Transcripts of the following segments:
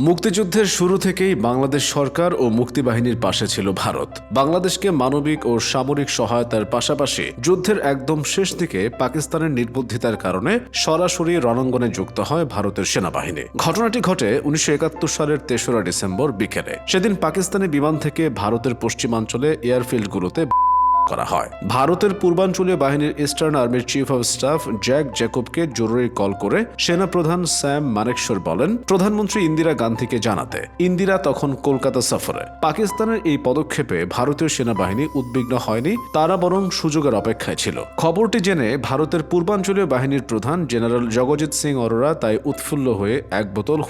মুক্তিযুদ্ধের শুরু থেকেই বাংলাদেশ সরকার ও মুক্তিবাহিনীর পাশে ছিল ভারত। বাংলাদেশকে মানবিক ও সামরিক সহায়তার পাশাপাশি যুদ্ধের একদম শেষ দিকে পাকিস্তানের নির্বুদ্ধিতার কারণে সরাসরি রণাঙ্গনে যুক্ত হয় ভারতের সেনাবাহিনী। ঘটনাটি ঘটে উনিশশো একাত্তর সালের তেসরা ডিসেম্বর বিকেলে। সেদিন পাকিস্তানি বিমান থেকে ভারতের পশ্চিমাঞ্চলে এয়ারফিল্ডগুলোতে করা হয়। ভারতের পূর্বাঞ্চলীয় বাহিনীর ইস্টার্ন আর্মির চিফ অব স্টাফ জ্যাক জ্যাকবকে জরুরি কল করে সেনাপ্রধান স্যাম মানেকশর বলেন, প্রধানমন্ত্রী ইন্দিরা গান্ধীকে জানাতে, ইন্দিরা তখন কলকাতা সফরে। পাকিস্তানের এই পদক্ষেপে ভারতীয় সেনাবাহিনী উদ্বিগ্ন হয়নি, তারা বরং সুযোগের অপেক্ষায় ছিল। খবরটি জেনে ভারতের পূর্বাঞ্চলীয় বাহিনীর প্রধান জেনারেল জগজিৎ সিং অরোরা তাই উৎফুল্ল হয়ে এক বোতল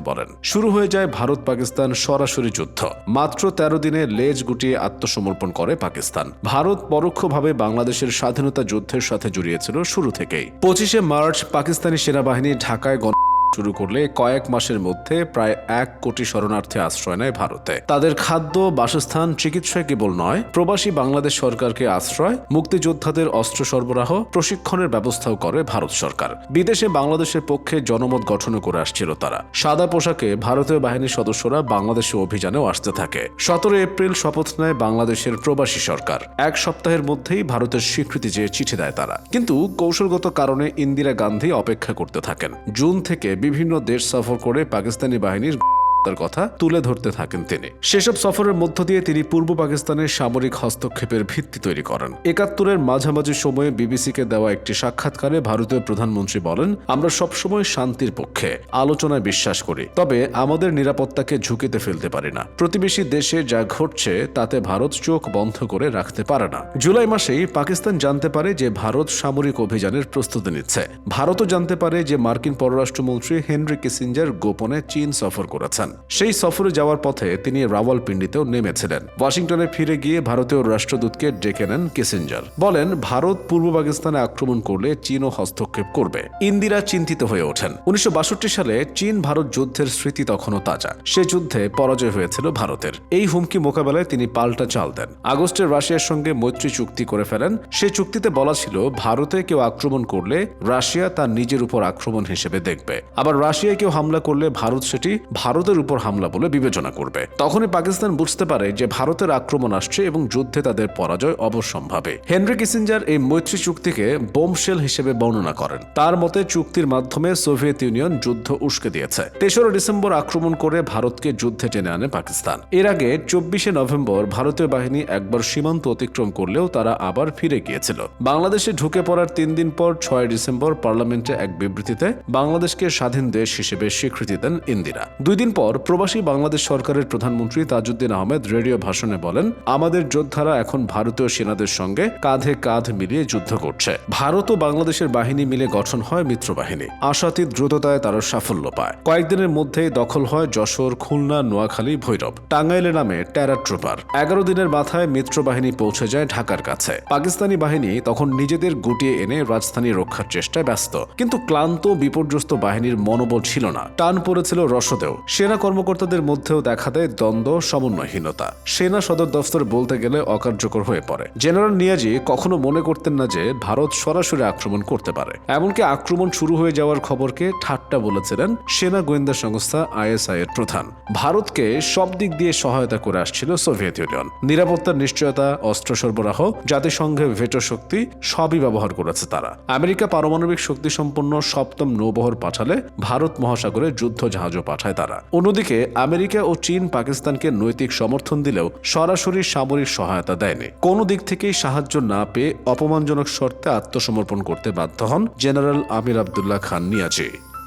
বলেন শুরু হয়ে যায় ভারত পাকিস্তান সরাসরি যুদ্ধ। মাত্র তেরো দিনে লেজ গুটিয়ে আত্মসমর্পণ করে পাকিস্তান। ভারত পরোক্ষভাবে বাংলাদেশের স্বাধীনতা যুদ্ধের সাথে জড়িয়েছিল শুরু থেকেই। পঁচিশে মার্চ পাকিস্তানি সেনাবাহিনী ঢাকায় গণ শুরু করলে কয়েক মাসের মধ্যে প্রায় এক কোটি শরণার্থী আশ্রয় নেয় ভারতে। তাদের খাদ্য, বাসস্থান, চিকিৎসা কেবল নয়, প্রবাসী বাংলাদেশ সরকারকে আশ্রয়, মুক্তিযোদ্ধাদের অস্ত্র সরবরাহ, প্রশিক্ষণের ব্যবস্থাও করে ভারত সরকার। বিদেশে বাংলাদেশের পক্ষে জনমত গঠনও করে আসছিল তারা। সাদা পোশাকে ভারতীয় বাহিনীর সদস্যরা বাংলাদেশে অভিযানেও আসতে থাকে। সতেরো এপ্রিল শপথ নেয় বাংলাদেশের প্রবাসী সরকার। এক সপ্তাহের মধ্যেই ভারতের স্বীকৃতি চেয়ে চিঠি দেয় তারা। কিন্তু কৌশলগত কারণে ইন্দিরা গান্ধী অপেক্ষা করতে থাকেন। জুন থেকে বিভিন্ন দেশ সফর করে পাকিস্তানি বাহিনীর তার কথা তুলে ধরতে থাকেন তিনি। সেসব সফরের মধ্য দিয়ে তিনি পূর্ব পাকিস্তানের সামরিক হস্তক্ষেপের ভিত্তি তৈরি করেন। একাত্তরের মাঝামাঝি সময়ে বিবিসিকে দেওয়া একটি সাক্ষাৎকারে ভারতীয় প্রধানমন্ত্রী বলেন, আমরা সবসময় শান্তির পক্ষে, আলোচনায় বিশ্বাস করি। তবে আমাদের নিরাপত্তাকে ঝুঁকিতে ফেলতে পারি না। প্রতিবেশী দেশে যা ঘটছে, তাতে ভারত চোখ বন্ধ করে রাখতে পারে না। জুলাই মাসেই পাকিস্তান জানতে পারে যে ভারত সামরিক অভিযানের প্রস্তুতি নিচ্ছে। ভারতও জানতে পারে যে মার্কিন পররাষ্ট্রমন্ত্রী হেনরি কিসিঞ্জার গোপনে চীন সফর করেছেন। সেই সফরে যাওয়ার পথে তিনি রাওয়ালপিন্ডিতেও নেমেছিলেন। ওয়াশিংটনে ফিরে গিয়ে ভারতীয় রাষ্ট্রদূতকে ডেকে নেন কিসিঞ্জার। বলেন, ভারত পূর্ব পাকিস্তানে আক্রমণ করলে চীনও হস্তক্ষেপ করবে। ইন্দিরা চিন্তিত হয়ে ওঠেন। উনিশশো সালে চীন ভারত যুদ্ধের স্মৃতি তখনও তাজা। সে যুদ্ধে পরাজয় হয়েছিল ভারতের। এই হুমকি মোকাবেলায় তিনি পাল্টা চাল দেন। আগস্টে রাশিয়ার সঙ্গে মৈত্রী চুক্তি করে ফেলেন। সে চুক্তিতে বলা ছিল, ভারতে কেউ আক্রমণ করলে রাশিয়া তার নিজের উপর আক্রমণ হিসেবে দেখবে। আবার রাশিয়ায় কেউ হামলা করলে ভারত সেটি ভারতের উপর হামলা বলে বিবেচনা করবে। তখনই পাকিস্তান বুঝতে পারে যে ভারতের আক্রমণ আসছে এবং যুদ্ধে তাদের পরাজয় অবশ্যম্ভাবী। হেনরি কিসিঞ্জার এই মৈত্রী চুক্তিকে বোমশেল হিসেবে বর্ণনা করেন। তার মতে চুক্তির মাধ্যমে সোভিয়েত ইউনিয়ন যুদ্ধ উস্কে দিয়েছে। তেসরা ডিসেম্বর আক্রমণ করে ভারতকে যুদ্ধে টেনে আনে পাকিস্তান। এর আগে চব্বিশে নভেম্বর ভারতীয় বাহিনী একবার সীমান্ত অতিক্রম করলেও তারা আবার ফিরে গিয়েছিল। বাংলাদেশে ঢুকে পড়ার তিন দিন পর ছয় ডিসেম্বর পার্লামেন্টে এক বিবৃতিতে বাংলাদেশকে স্বাধীন দেশ হিসেবে স্বীকৃতি দেন ইন্দিরা। দুই দিন পর প্রবাসী বাংলাদেশ সরকারের প্রধানমন্ত্রী তাজউদ্দিন আহমেদ রেডিও ভাষণে বলেন, আমাদের যোদ্ধারা এখন ভারতীয় সেনাদের সঙ্গে কাঁধে কাঁধ মিলিয়ে যুদ্ধ করছে। ভারত ও বাংলাদেশের বাহিনী মিলে গঠন হয় মিত্রবাহিনী। আশাতীত দ্রুততায় তারা সাফল্য পায়। কয়েকদিনের মধ্যেই দখল হয় যশোর, খুলনা, নোয়াখালী, ভৈরব। টাঙ্গাইলে নামে টেরা ট্রুপার এগারো দিনের মাথায় মিত্রবাহিনী পৌঁছে যায় ঢাকার কাছে। পাকিস্তানি বাহিনী তখন নিজেদের গুটিয়ে এনে রাজধানী রক্ষার চেষ্টায় ব্যস্ত। কিন্তু ক্লান্ত, বিপর্যস্ত বাহিনীর মনোবল ছিল না। টান পড়েছিল রসদেও। সেনা কর্মকর্তাদের মধ্যেও দেখা দেয় দ্বন্দ্ব, সমন্বয়হীনতা। সেনা সদর দফতর বলতে গেলে অকার্যকর হয়ে পড়ে। জেনারেল নিয়াজি কখনো মনে করতেন না যে ভারত সরাসরি আক্রমণ করতে পারে। এমনকি আক্রমণ শুরু হয়ে যাওয়ার খবরকে ঠাট্টা বলেছিলেন সেনা গোয়েন্দা সংস্থা আইএসআই এর প্রধান। ভারতকে সব দিক দিয়ে সহায়তা করে আসছিল সোভিয়েত ইউনিয়ন। নিরাপত্তার নিশ্চয়তা, অস্ত্র সরবরাহ, জাতিসংঘের ভেটো শক্তি সবই ব্যবহার করেছে তারা। আমেরিকা পারমাণবিক শক্তি সম্পন্ন সপ্তম নৌবহর পাঠালে ভারত মহাসাগরে যুদ্ধ জাহাজও পাঠায় তারা। অন্যদিকে, আমেরিকা ও চীন পাকিস্তানকে নৈতিক সমর্থন দিলেও সরাসরি সামরিক সহায়তা দেয়নি। কোনো দিক থেকেই সাহায্য না পেয়ে অপমানজনক শর্তে আত্মসমর্পণ করতে বাধ্য হন জেনারেল আমির আবদুল্লাহ খান নিয়াজি।